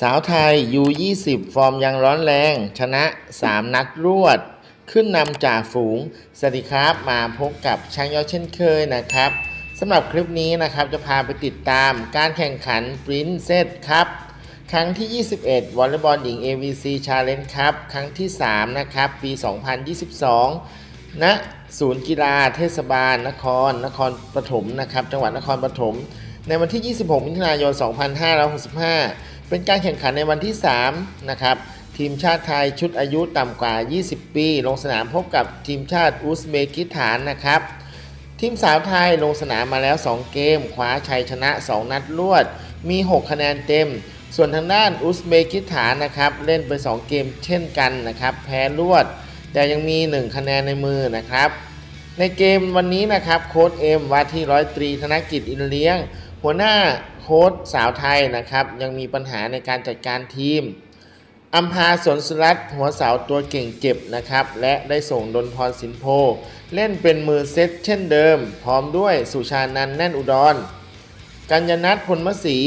สาวไทยยู20 ฟอร์มยังร้อนแรง ชนะ 3 นัดรวด ขึ้นนำจ่าฝูง สวัสดีครับ มาพบกับช่างยอดเช่นเคยนะครับสำหรับคลิปนี้นะครับจะพาไปติดตามการแข่งขัน Princess ครับ ครั้งที่ 21 วอลเลย์บอลหญิง AVC Challenge ครับ ครั้งที่ 3 นะครับ ปี 2022 ณ ศูนย์กีฬาเทศบาลนคร นครปฐมนะครับ จังหวัดนครปฐม ในวันที่ 26 มิถุนายน 2565 เป็นการแข่งขันในวันที่ 3 นะครับ ทีมชาติไทยชุดอายุต่ำกว่า 20 ปี ลงสนามพบกับทีมชาติอุซเบกิสถานนะครับ ทีมสาวไทยลงสนามมาแล้ว 2 เกม คว้าชัยชนะ 2 นัดรวด มี 6 คะแนนเต็ม ส่วนทางด้านอุซเบกิสถานนะครับ เล่นไป 2 เกมเช่นกันนะครับ แพ้รวด แต่ยังมี 1 คะแนนในมือนะครับ ในเกมวันนี้นะครับโค้ดเอ็มว่าที่ร้อยตรีธนกิจอินเลี้ยง หัวหน้าโค้ดสาวไทยนะครับ ยังมีปัญหาในการจัดการทีมอัมพาสนสุรัตน์หัวเสาตัวเก่งเจ็บนะครับ และได้ส่งดนพรสินโพ เล่นเป็นมือเซตเช่นเดิม พร้อมด้วยสุชานันแน่นอุดร กัญญนัทพลมศรี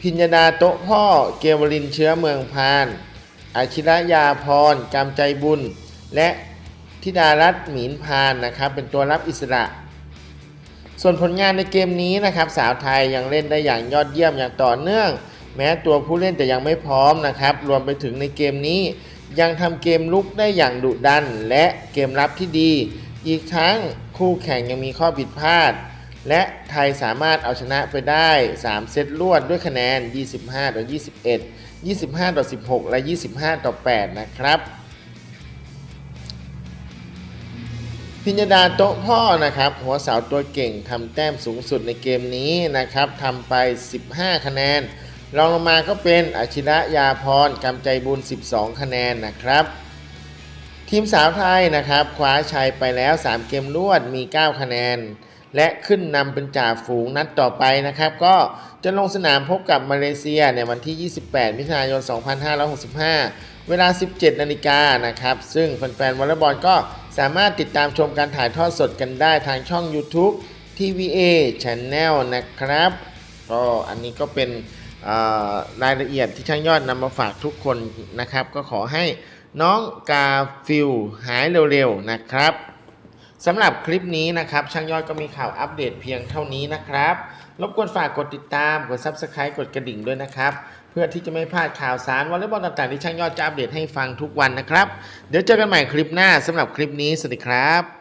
พิญญาดาโต๊ะพ่อเกวลินเชื้อเมืองพาน อาชิระยาพรกำใจบุญ และธิดารัตน์หมีนพานนะครับ เป็นตัวรับอิสระ ส่วนผลงานในเกมนี้นะครับสาวไทยยังเล่นได้อย่างยอดเยี่ยมอย่างต่อเนื่อง แม้ตัวผู้เล่นจะยังไม่พร้อมนะครับรวมไปถึงในเกมนี้ยังทำเกมลุกได้อย่างดุดัน และเกมรับที่ดี อีกทั้งคู่แข่งยังมีข้อผิดพลาด และไทยสามารถเอาชนะไปได้ 3 เซตรวดด้วยคะแนน 25 ต่อ 21 25 ต่อ 16 และ 25 ต่อ 8 นะครับ พิญญาดาโต๊ะพ่อนะครับ หัวเสาตัวเก่งทำแต้มสูงสุดในเกมนี้นะครับทำไป 15 คะแนนรองลงมาก็เป็นอาชิระยาพรกำใจบุญ 12 คะแนนนะครับ ทีมสาวไทยนะครับคว้าชัยไปแล้ว 3 เกมรวดมี 9 คะแนน และขึ้นนำเป็นจ่าฝูงนัดต่อไปนะครับ ก็จะลงสนามพบกับมาเลเซียในวันที่ 28 มิถุนายน 2565 เวลา 17 นาฬิกานะครับ ซึ่งแฟนๆวอลเลย์บอลก็ สามารถติดตามชมการถ่ายทอดสดกันได้ทางช่อง YouTube TVA Channel นะครับ ก็อันนี้ก็เป็นรายละเอียดที่ช่างยอดนำมาฝากทุกคนนะครับ ก็ขอให้น้องกาฟิลหายเร็วๆนะครับสำหรับคลิปนี้นะครับ ช่างยอดก็มีข่าวอัปเดตเพียงเท่านี้นะครับ รบกวนฝากกดติดตาม กด Subscribe กดกระดิ่งด้วยนะครับ เพื่อที่จะไม่พลาดข่าวสารวอลเลย์บอลต่างๆที่ช่างยอดจะอัปเดตให้ฟังทุกวันนะครับ เดี๋ยวเจอกันใหม่คลิปหน้าสำหรับคลิปนี้สวัสดีครับ